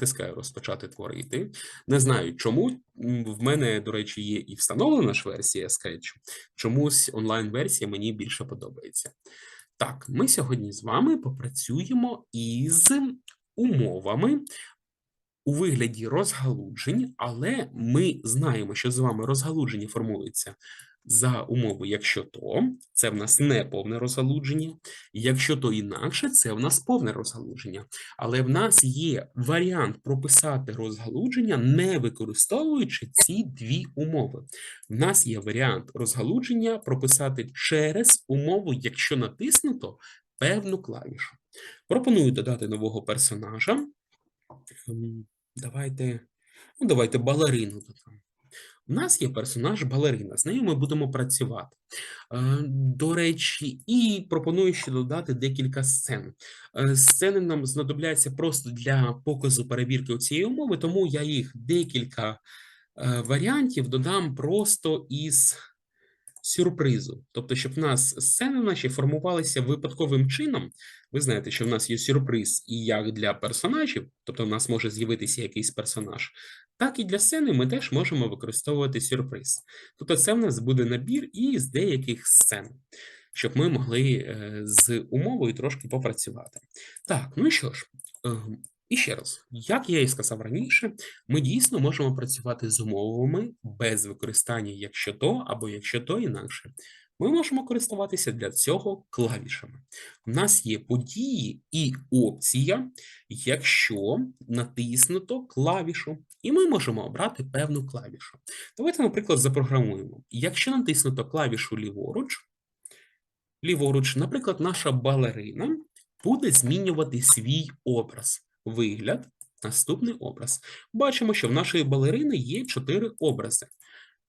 натискаю розпочати творити. Не знаю чому. В мене, до речі, є і встановлена ж версія Sketch. Чомусь онлайн-версія мені більше подобається. Так, ми сьогодні з вами попрацюємо із умовами у вигляді розгалуджень, але ми знаємо, що з вами розгалудження формується за умови, якщо то, це в нас не повне розгалудження, якщо то інакше, це в нас повне розгалудження. Але в нас є варіант прописати розгалудження, не використовуючи ці дві умови. В нас є варіант розгалудження прописати через умову, якщо натиснуто певну клавішу. Пропоную додати нового персонажа. Ем, Давайте, ну, давайте балерину. У нас є персонаж балерина, з нею ми будемо працювати. Е, До речі, і пропоную ще додати декілька сцен. Е, Сцени нам знадобляться просто для показу перевірки цієї умови, тому я їх декілька е, варіантів додам просто із сюрпризу. Тобто, щоб в нас сцени наші формувалися випадковим чином. Ви знаєте, що в нас є сюрприз і як для персонажів, тобто в нас може з'явитися якийсь персонаж, так і для сцени ми теж можемо використовувати сюрприз. Тобто, це в нас буде набір із деяких сцен, щоб ми могли е, з умовою трошки попрацювати. Так, ну що ж. І ще раз, як я і сказав раніше, ми дійсно можемо працювати з умовами без використання якщо то або якщо то інакше. Ми можемо користуватися для цього клавішами. У нас є події і опція, якщо натиснуто клавішу, і ми можемо обрати певну клавішу. Давайте, наприклад, запрограмуємо. Якщо натиснуто клавішу ліворуч, ліворуч, наприклад, наша балерина буде змінювати свій образ, вигляд, наступний образ. Бачимо, що в нашої балерини є чотири образи.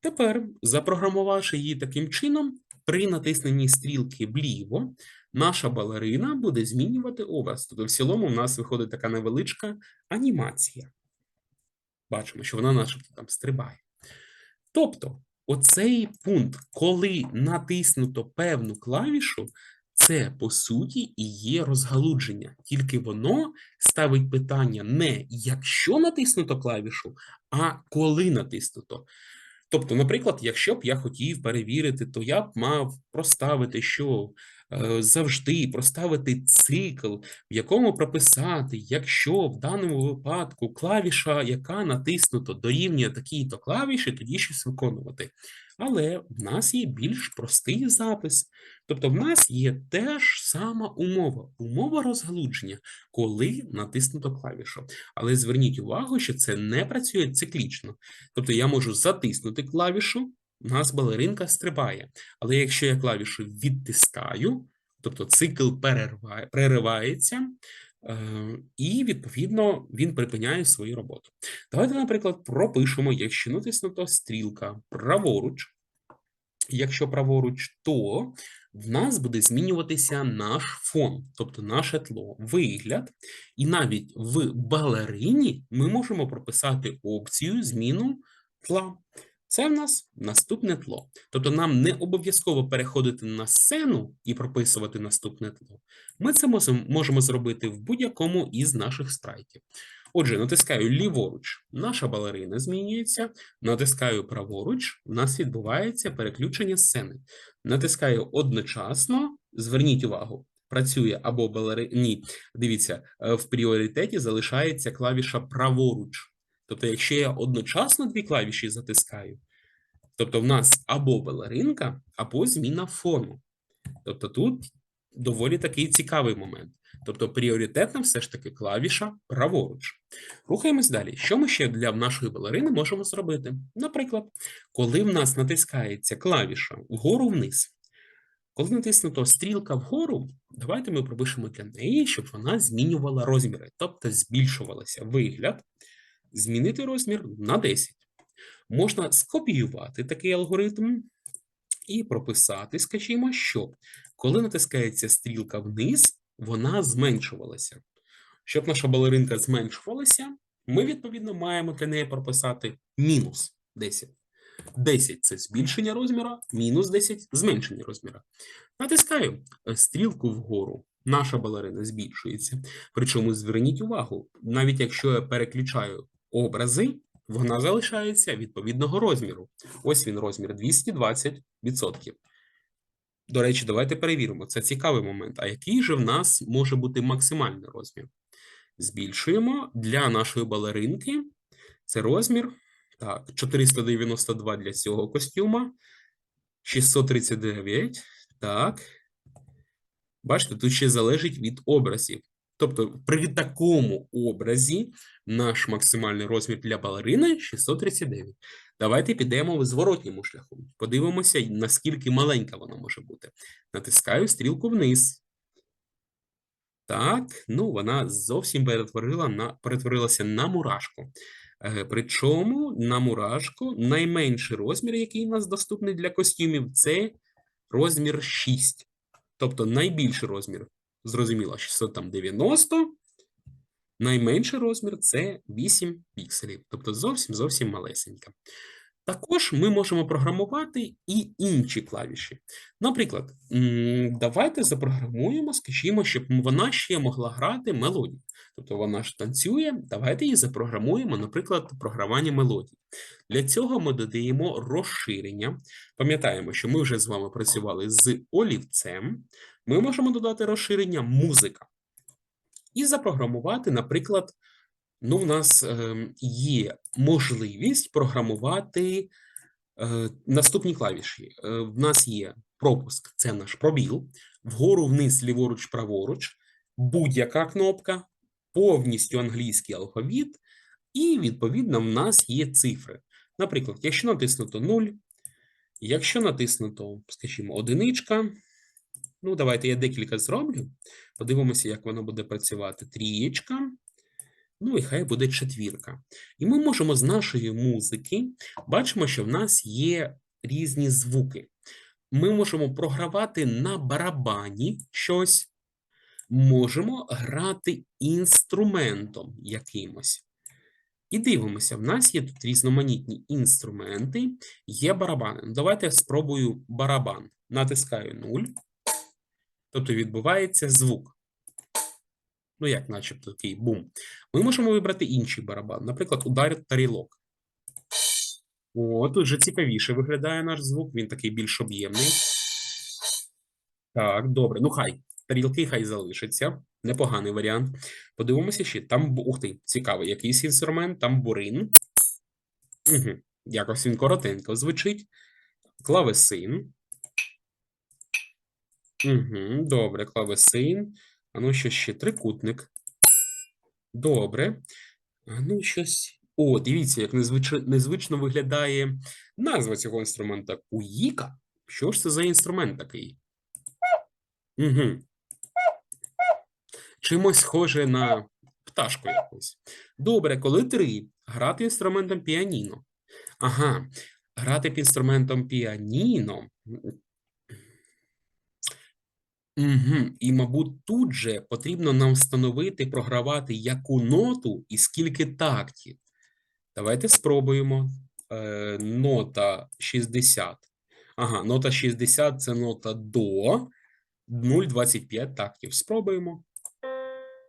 Тепер, запрограмувавши її таким чином, при натисненні стрілки вліво, наша балерина буде змінювати образ. Тобто, в цілому, в нас виходить така невеличка анімація. Бачимо, що вона начебто там стрибає. Тобто, оцей пункт, коли натиснуто певну клавішу, це по суті і є розгалудження, тільки воно ставить питання не якщо натиснуто клавішу, а коли натиснуто. Тобто, наприклад, якщо б я хотів перевірити, то я б мав проставити, що завжди проставити цикл, в якому прописати, якщо в даному випадку клавіша, яка натиснуто, дорівнює такій-то клавіші, тоді щось виконувати. Але в нас є більш простий запис. Тобто, в нас є теж сама умова, умова розгалудження, коли натиснуто клавішу. Але зверніть увагу, що це не працює циклічно. Тобто я можу затиснути клавішу, у нас балеринка стрибає. Але якщо я клавішу відтискаю, тобто цикл перерває, переривається, е, і, відповідно, він припиняє свою роботу. Давайте, наприклад, пропишемо, якщо натиснуто стрілка праворуч, якщо праворуч, то в нас буде змінюватися наш фон, тобто наше тло, вигляд. І навіть в балерині ми можемо прописати опцію зміну тла. Це в нас наступне тло. Тобто нам не обов'язково переходити на сцену і прописувати наступне тло. Ми це можемо, зробити в будь-якому із наших спрайтів. Отже, натискаю ліворуч, наша балерина змінюється, натискаю праворуч, у нас відбувається переключення сцени. Натискаю одночасно, зверніть увагу, працює або балерина. Ні, дивіться, е, в пріоритеті залишається клавіша праворуч. Тобто, якщо я одночасно дві клавіші затискаю, тобто в нас або балеринка, або зміна фону. Тобто тут доволі такий цікавий момент. Тобто пріоритетна все ж таки клавіша праворуч. Рухаємось далі. Що ми ще для нашої балерини можемо зробити? Наприклад, коли в нас натискається клавіша вгору вниз, коли натиснуто стрілка вгору, давайте ми пропишемо для неї, щоб вона змінювала розміри, тобто збільшувалася вигляд, змінити розмір на 10. Можна скопіювати такий алгоритм і прописати, скажімо, що коли натискається стрілка вниз, вона зменшувалася. Щоб наша балеринка зменшувалася, ми, відповідно, маємо для неї прописати мінус 10. 10 – це збільшення розміру, мінус 10 – зменшення розміру. Натискаю стрілку вгору наша балерина збільшується. Причому зверніть увагу, навіть якщо я переключаю образи, вона залишається відповідного розміру. Ось він розмір 220%. До речі, давайте перевіримо. Це цікавий момент. А який же в нас може бути максимальний розмір? Збільшуємо для нашої балеринки. Це розмір. Так, 492 для цього костюма. 639. Так. Бачите, тут ще залежить від образів. Тобто, при такому образі наш максимальний розмір для балерини 639. Давайте підемо в зворотньому шляху. Подивимося, наскільки маленька вона може бути. Натискаю стрілку вниз. Так, ну вона зовсім перетворила на, перетворилася на мурашку. Е, Причому на мурашку найменший розмір, який у нас доступний для костюмів, це розмір 6. Тобто найбільший розмір, зрозуміло, 690. Найменший розмір це 8 пікселів, тобто зовсім зовсім малесенька. Також ми можемо програмувати і інші клавіші. Наприклад, давайте запрограмуємо, скажімо, щоб вона ще могла грати мелодію. Тобто вона ж танцює, давайте її запрограмуємо, наприклад, програвання мелодій. Для цього ми додаємо розширення. Пам'ятаємо, що ми вже з вами працювали з олівцем. Ми можемо додати розширення музика і запрограмувати, наприклад, ну, в нас е, є можливість програмувати е, наступні клавіші. Е, в нас є пропуск, це наш пробіл, вгору, вниз, ліворуч, праворуч, будь-яка кнопка, повністю англійський алфавіт, і, відповідно, в нас є цифри. Наприклад, якщо натиснуто 0, якщо натиснуто, скажімо, одиничка, ну, давайте я декілька зроблю. Подивимося, як воно буде працювати. Трієчка. Ну і хай буде четвірка. І ми можемо з нашої музики, бачимо, що в нас є різні звуки. Ми можемо програвати на барабані щось, можемо грати інструментом якимось. І дивимося, в нас є тут різноманітні інструменти, є барабани. Ну, Давайте спробую барабан. Натискаю 0, тобто відбувається звук. Ну, як начебто такий бум. Ми можемо вибрати інший барабан, наприклад, удар тарілок. О, тут же цікавіше виглядає наш звук, він такий більш об'ємний. Так, добре. Ну, хай. Тарілки хай залишаться. Непоганий варіант. Подивимося ще. Там, ух ти, цікавий якийсь інструмент, тамбурин. Угу. Якось він коротенько звучить. Клавесин. Угу, добре, клавесин. А ну, що ще? Трикутник. Добре. А ну, щось. О, дивіться, як незвично, незвично виглядає назва цього інструмента. Уїка? Що ж це за інструмент такий? Угу. Чимось схоже на пташку якусь. Добре, коли три. Грати інструментом піаніно. Ага, грати б інструментом піаніно. Угу. І, мабуть, тут же потрібно нам встановити, програвати яку ноту і скільки тактів. Давайте спробуємо. Е, нота 60. Ага, нота 60 це нота до 0,25 тактів. Спробуємо.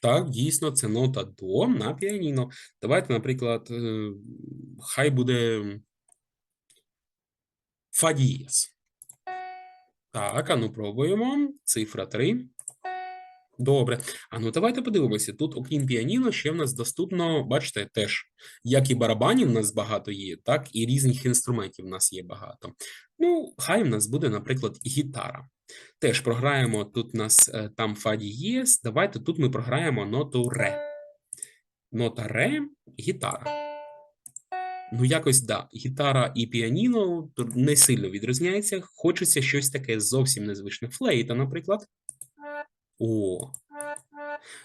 Так, дійсно, це нота до на піаніно. Давайте, наприклад, е, хай буде фа дієс. Так, а ну пробуємо. Цифра 3. Добре. А ну давайте подивимося. Тут, окрім піаніно, ще в нас доступно, бачите, теж, як і барабанів в нас багато є, так і різних інструментів в нас є багато. Ну, хай в нас буде, наприклад, гітара. Теж програємо тут у нас е, там фа дієс. Давайте тут ми програємо ноту ре. Нота ре, гітара. Ну, якось да. Гітара і піаніно не сильно відрізняється. Хочеться щось таке зовсім незвичне. Флейта, наприклад. О,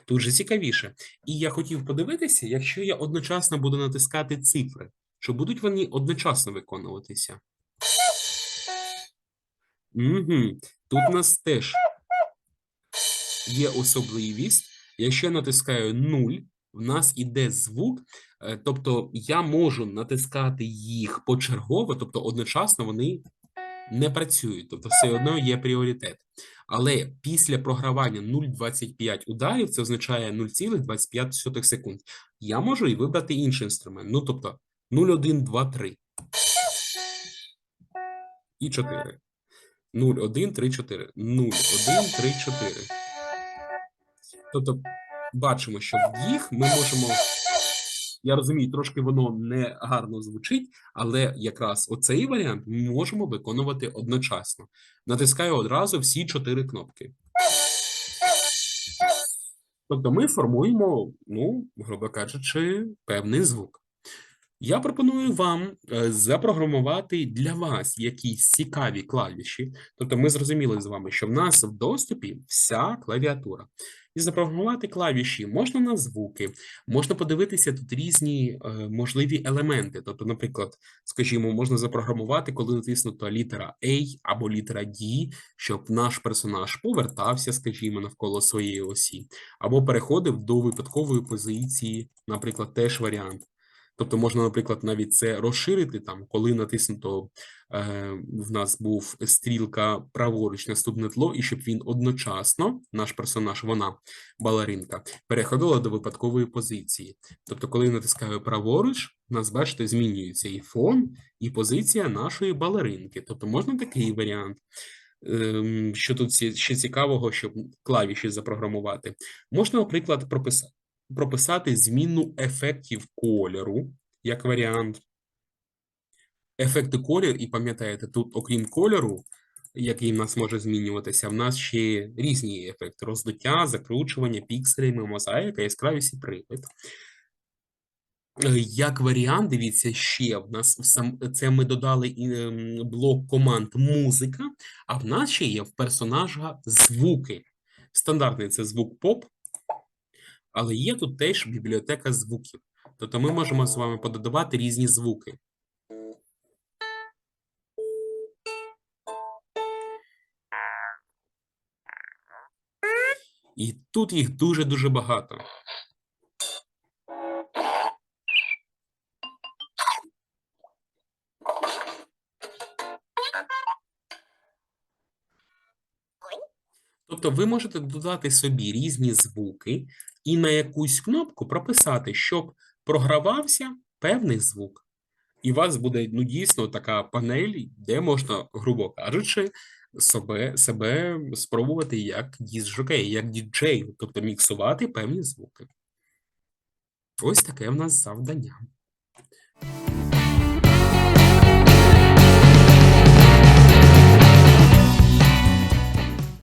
тут же цікавіше. І я хотів подивитися, якщо я одночасно буду натискати цифри, чи будуть вони одночасно виконуватися? Угу. Тут у нас теж є особливість. Якщо я натискаю 0, в нас іде звук, е, тобто я можу натискати їх почергово, тобто одночасно вони не працюють, тобто все одно є пріоритет. Але після програвання 0,25 ударів це означає 0,25 секунд. Я можу і вибрати інший інструмент. Ну, тобто 0,1, 2, 3. І 4. 0, 1, 3, 4. 0, 1, 3, 4. Тобто, бачимо, що в їх ми можемо. Я розумію, трошки воно не гарно звучить, але якраз оцей варіант ми можемо виконувати одночасно. Натискаю одразу всі чотири кнопки. Тобто ми формуємо, ну, грубо кажучи, певний звук. Я пропоную вам е, запрограмувати для вас якісь цікаві клавіші. Тобто, ми зрозуміли з вами, що в нас в доступі вся клавіатура. І запрограмувати клавіші можна на звуки, можна подивитися тут різні е, можливі елементи. Тобто, наприклад, скажімо, можна запрограмувати, коли натиснута літера A або літера D, щоб наш персонаж повертався, скажімо, навколо своєї осі, або переходив до випадкової позиції, наприклад, теж варіант. Тобто можна, наприклад, навіть це розширити там, коли натиснуто е, в нас був стрілка праворуч наступне тло, і щоб він одночасно, наш персонаж, вона балеринка, переходила до випадкової позиції. Тобто, коли натискаю праворуч, у нас, бачите, змінюється і фон, і позиція нашої балеринки. Тобто можна такий варіант. Ем, Що тут ще цікавого, щоб клавіші запрограмувати? Можна, наприклад, прописати прописати зміну ефектів кольору як варіант. Ефекти колір, і пам'ятаєте, тут, окрім кольору, який в нас може змінюватися, в нас ще різні ефекти: роздуття, закручування, пікселями, мозаїка, яскравість і привид. Як варіант, дивіться, ще в нас сам це ми додали ем, блок команд музика, а в нас ще є в персонажа звуки. Стандартний це звук поп, але є тут теж бібліотека звуків. Тобто ми можемо з вами пододавати різні звуки. І тут їх дуже-дуже багато. Тобто ви можете додати собі різні звуки і на якусь кнопку прописати, щоб програвався певний звук. І у вас буде ну, дійсно така панель, де можна, грубо кажучи, себе, себе спробувати як діджокей, як діджей, тобто міксувати певні звуки. Ось таке в нас завдання.